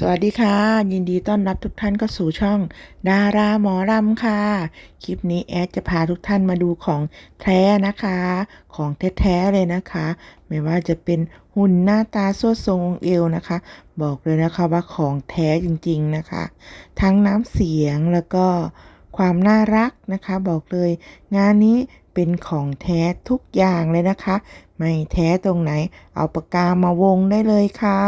สวัสดีค่ะ ยินดีต้อนรับทุกท่านเข้าสู่ช่อง ดาราหมอรำค่ะ คลิปนี้แอดจะพาทุกท่านมาดูของแท้นะคะ ของแท้ๆเลยนะคะ ไม่ว่าจะเป็นหุ่นหน้าตาสวดทรงเอวนะคะ บอกเลยนะคะว่าของแท้จริงๆนะคะ ทั้งน้ำเสียงแล้วก็ความน่ารักนะคะ บอกเลย งานนี้เป็นของแท้ทุกอย่างเลยนะคะ ไม่แท้ตรงไหน เอาปากกามาวงได้เลยค่ะ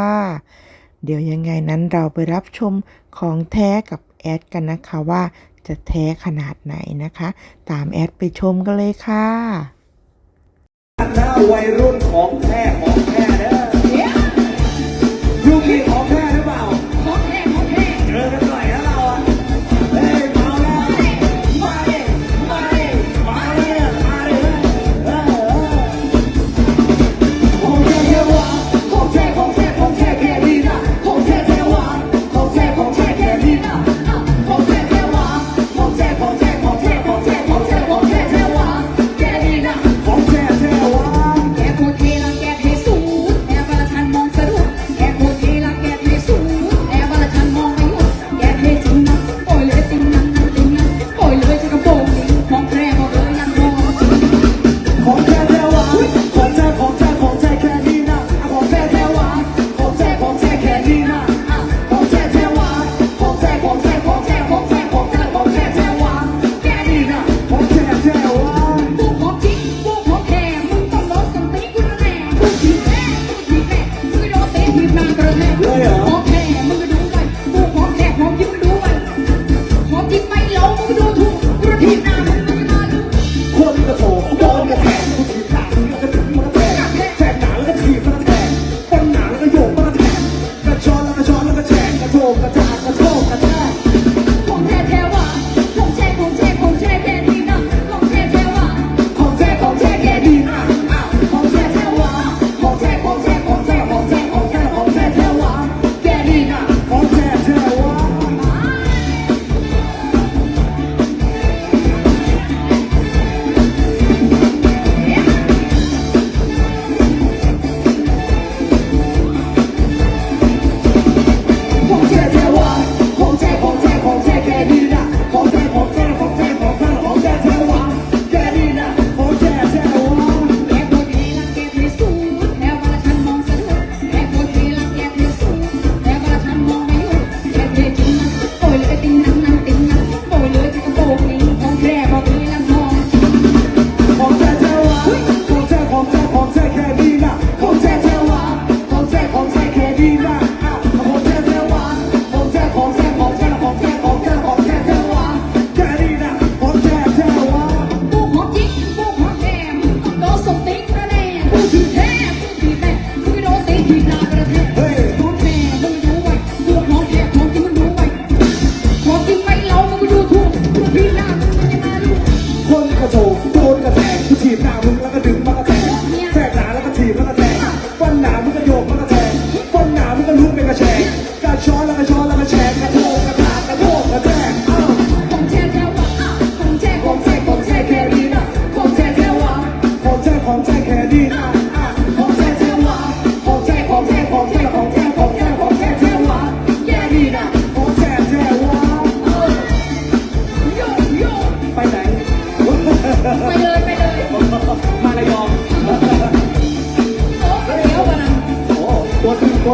เดี๋ยวยังไงนั้นเราไปรับชมของแท้กับแอดกันนะคะว่าจะแท้ขนาดไหนนะคะ ตามแอดไปชมกันเลยค่ะ หน้าวัยรุ่นของแท้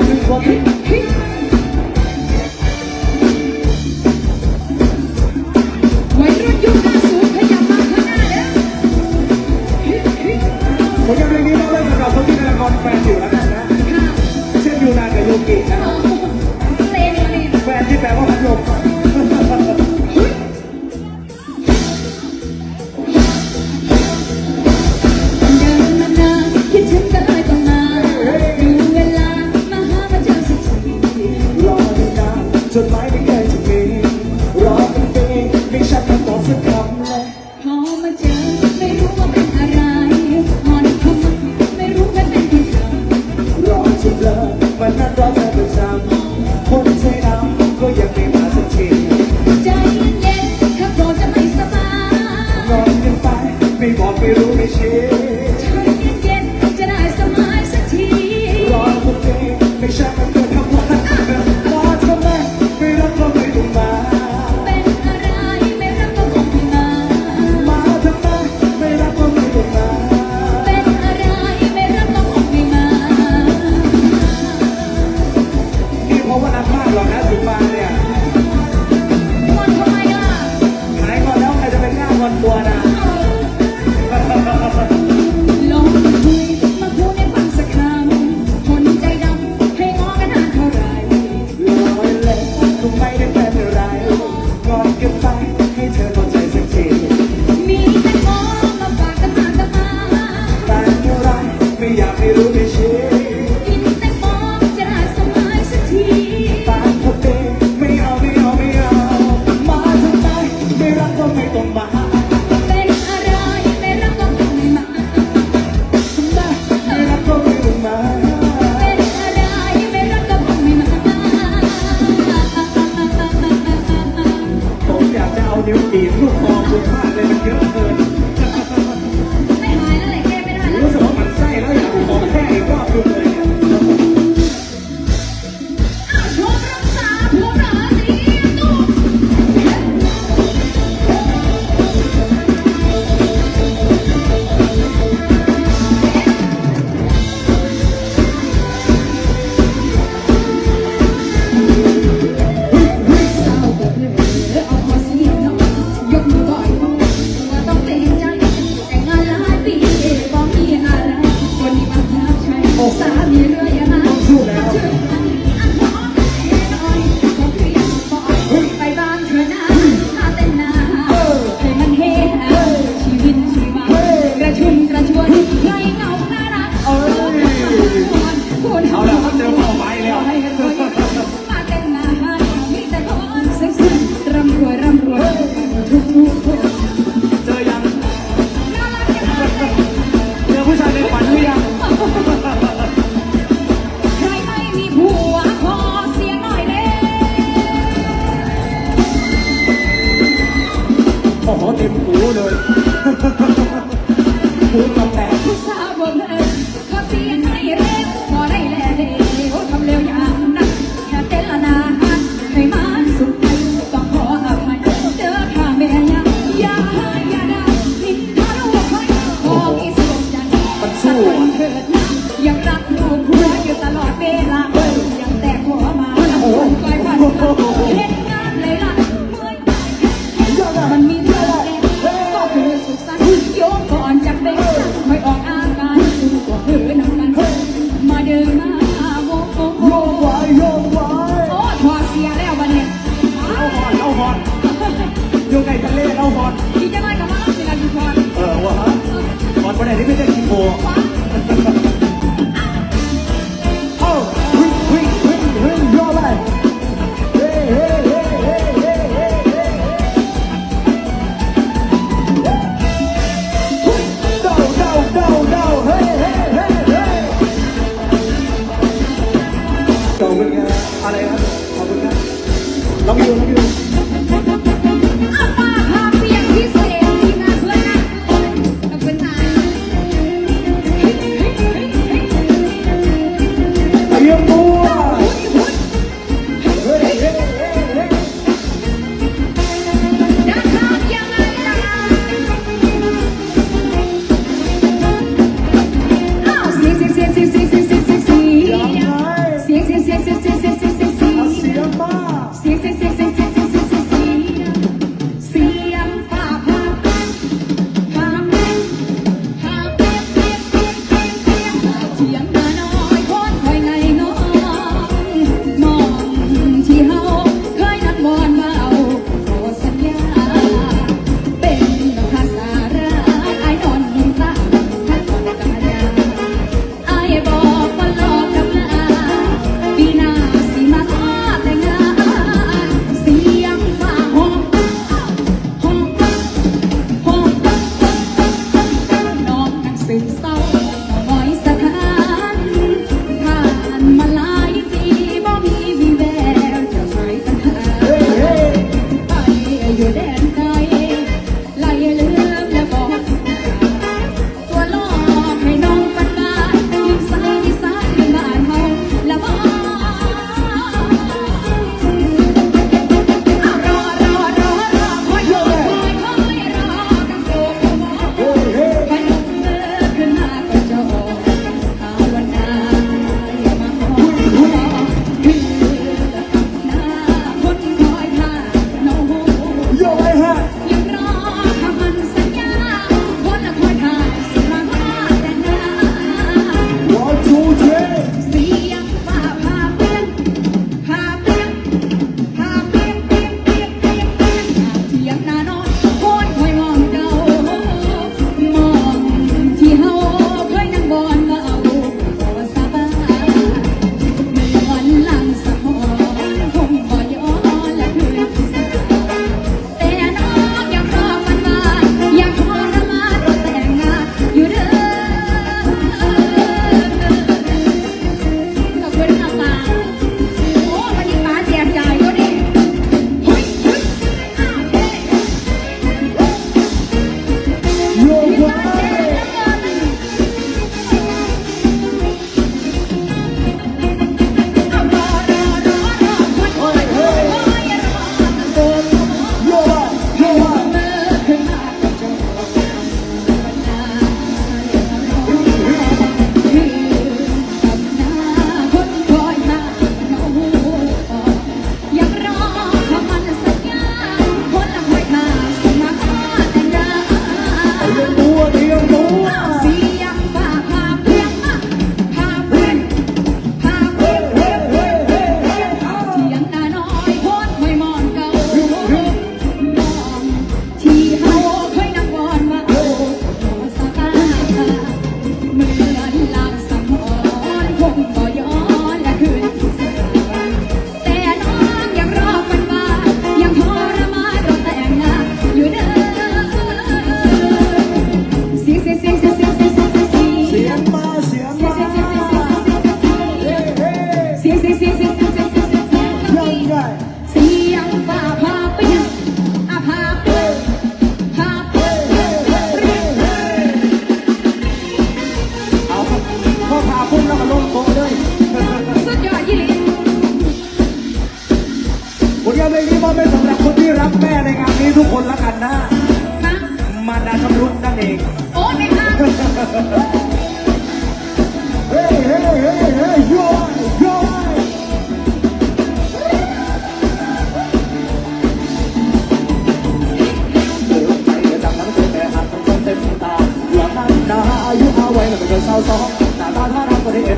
Vamos, vamos. ต้องมา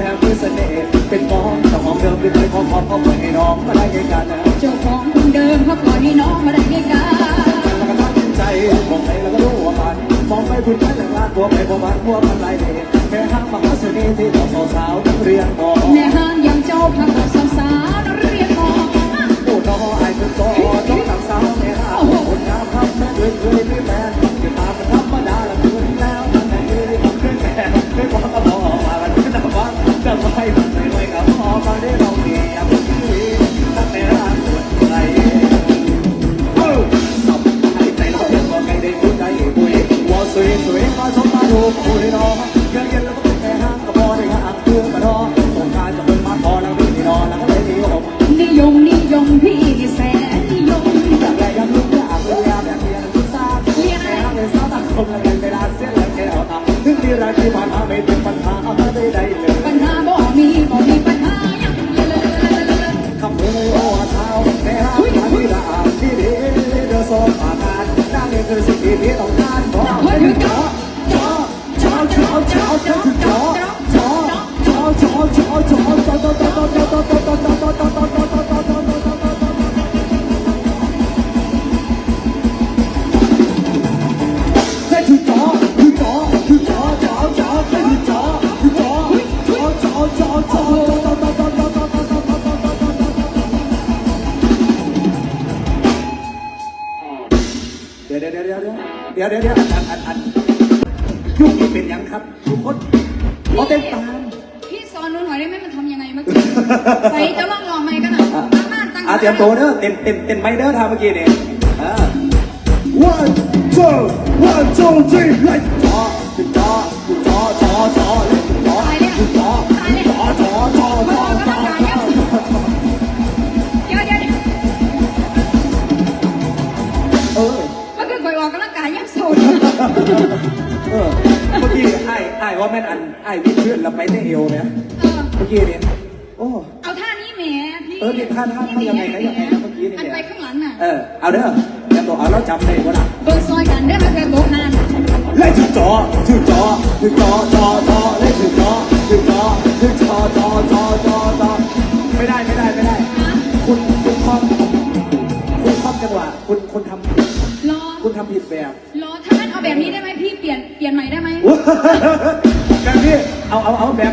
แห่งมือเสน่ห์เป็นมองเจ้าของเดิมที่เคยขอพรขอพรให้น้องมาได้ไงกันนะเจ้าของคนเดิมเขาปล่อยให้น้องมาได้ไงกันแล้วก็ตั้ใจมองไปแล้วก็รู้ว่ามันมองไปคุณพันหลังลานบัวไปบัวบานบัวพันลายเดชแม่ห้างมหาเสน่ห์ที่ต่อสาวนักเรียนมอแม่ห้างยังเจ้าพักสาวสาวนักเรียนมอโอ้น้องไอ้คุณก็ต้องทำสาวแม่ห้างคนงามทำแม่เคยเคยไม่แม่เกิดมาเป็นธรรมดาละคื ဆိုရင်ဆိုရင်မဆုံးမလို့ကိုရတော့ ยวเดี๋ยวเดี๋ยวเดี๋ยวอันอันอันยุคนี้เป็นยังครับ ทุกคนเอาเต็มตาม พี่สอนหนูหน่อยได้ไหมมันทำยังไงเมื่อกี้ใส่จะลองลองไหมกันอะตั้งบ้านตั้งอะเตรียมตัวเด้อเต็มเต็มเต็มไม่เด้อทำเมื่อกี้เนี่ยอ่า one two one two three ไอเมื่อกี้เนี่ยโอ้ เอาท่านี้แหมพี่เออนี่ท่าท่าท่ายังไงนะยังไงนะเมื่อกี้นี่อันไปข้างหลังน่ะ เออ เอาเด้อเตรียมตัวเอาแล้วจำได้บ่ล่ะเบิร์ซอยกันได้ไหมเบิร์โบนานเล่นถือจอถือจอถือจอจอจอเล่นถือจอถือจอถือจอจอจอจอจอไม่ได้ไม่ได้ไม่ได้ คุณคุณคอมคุณคอมจังหวะคุณคุณทำผิดรอคุณทำผิดแบบรอถ้างั้นเอาแบบนี้ได้ไหมพี่เปลี่ยนเปลี่ยนใหม่ได้ไหมแบบนี้เอาเอาเอาแบบ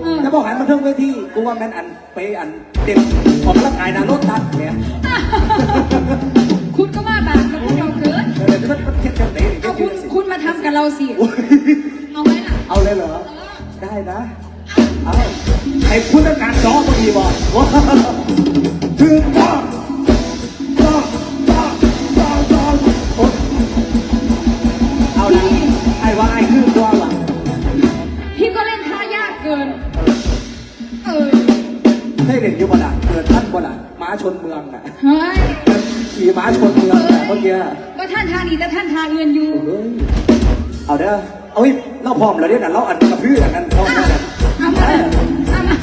ต่พอหันมาเทิงเวทีกูว่าแม่นอันไปอันเต็มออกกำลังกายนะรถตัดเนี่ยคุณก็ว่าบาปกับพวกเราเกินเออมันมันเทียบกันไหนเอาเทีคุยณบสิคุณมาทำกับเราสิโอ้ยเอาไหมล่ะ เอาเลยเหรอ ได้นะ เอาไอ้คุณต้องการจอพอดีบอกว่าถึงจอจ ขี่ม้าชนเมืองอะเมื่อกี้ก็ท่านทาดีแต่ท่านทาเงินอยู่ เฮ้ยเอาเด้อเอาอีกเราพร้อมแล้วเนี่ยนะเราอันกระพืออันนั้นพร้อมแล้วเนี่ยเอามาเอามา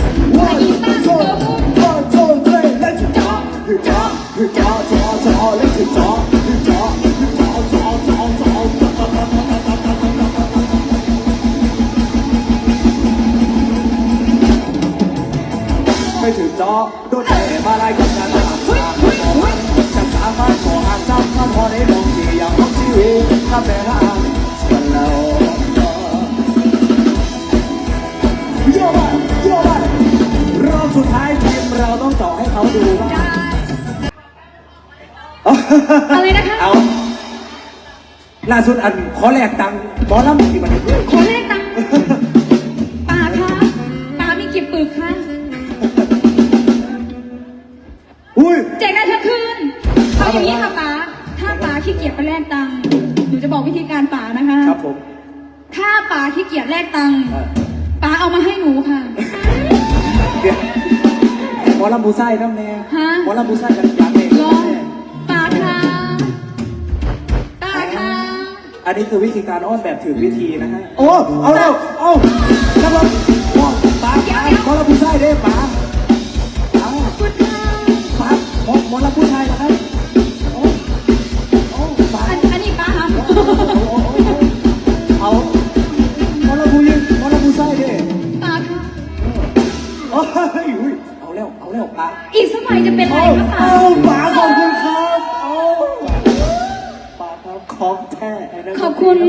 ไปอีกบ้านเจอปุ๊บ One, two, three, let's go. You jaw, you jaw, jaw, jaw, let's jaw, you jaw, you jaw, jaw, jaw, jaw, jaw. ไม่ถือจอโดนแต่มาลายกับ ฉันสามารถขอหากจำคำพอได้ลงที่อย่างของชีวิตถ้าแม่ร่างส่วนเราโยบายโยบายรอบสุดท้ายทีมเราต้องเจาะให้เขาดูว่าได้อ๋ออะไรนะคะเอาล่าสุดอันขอแลกตังค์หมอลำที่มันด้วยขอเลขตังค์ป่าคะป่ามีกี่ปึกคะอุ้ยแจกได้ทั้งคืน เอาอย่างนี้ค่ะป๋าถ้าป๋าขี้เกียจไปแลกตังค์หนูจะบอกวิธีการป๋านะคะ ครับผม ถ้าป๋าขี้เกียจแลกตังค์เออ ป๋าเอามาให้หนูค่ะ เดี๋ยวหมอลำบูไส้น้ำแน่ฮะ หมอลำบูไส้กันอยากเองลองป๋าคะป๋าคะอันนี้คือวิธีการอ้อนแบบถือวิธีนะฮะ โอ้ เอาแล้วเอาแล้วก็ป้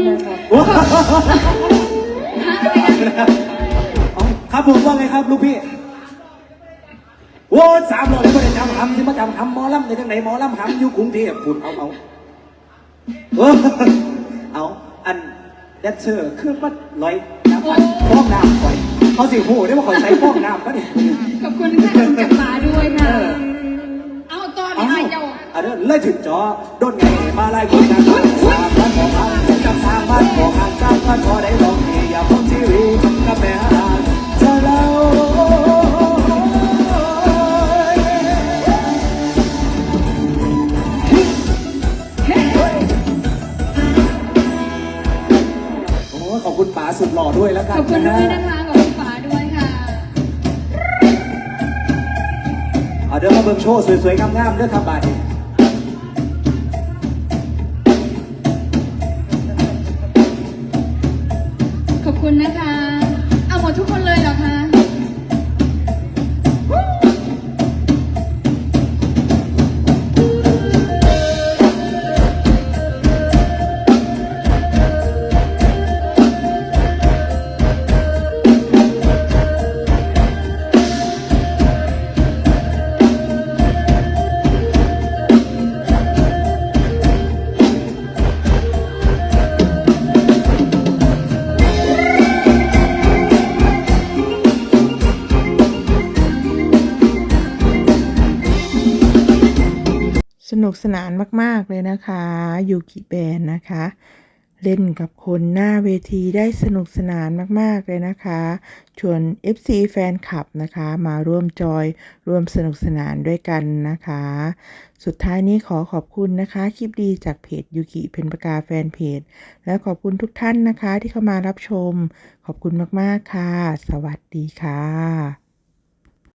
คุณว้าฮะอะไรนะเอาครับผมว่าไงครับลูกพี่โว้ยสามร้อยไม่ได้จำคำที่มาจำคำหมอลำในจังไหนหมอลำคำอยู่กรุงเทพคุณเอาเอาเออเอาอันแดนเซอร์คือมันลอยน้ำมันฟองน้ำก่อยเขาสิหูได้ว่าเขาใช้ฟองน้ำก็ดิขอบคุณค่ะจากป๋าด้วยค่ะ เจ้าอันนี้เลยถึงจอโดนไงมาไล่คนงานสามพันของพันจับสามพันของพันสามพันพอได้ลองเอย่าพ้นชีวิตกับแม่หานจะเล่าโอ้ขอบคุณป๋าสุดหล่อด้วยแล้วกัขนอบคุณด้วยนะคะขอบคุณป๋าด้วยค่ะเอาเดี๋ยวมาเบิ่งโชว์สวยๆงามๆเด้อครับบาด นุกสนานมาก ๆ เลยนะคะยูกิแบนนะคะ เล่นกับคนหน้าเวทีได้สนุกสนานมาก ๆ เลยนะคะ ชวน FC แฟนคลับนะคะ มาร่วมจอยร่วมสนุกสนานด้วยกันนะคะ สุดท้ายนี้ขอขอบคุณนะคะ คลิปดีจากเพจยูกิเพนปากาแฟนเพจ และขอบคุณทุกท่านนะคะที่เข้ามารับชม ขอบคุณมาก ๆ ค่ะ สวัสดีค่ะ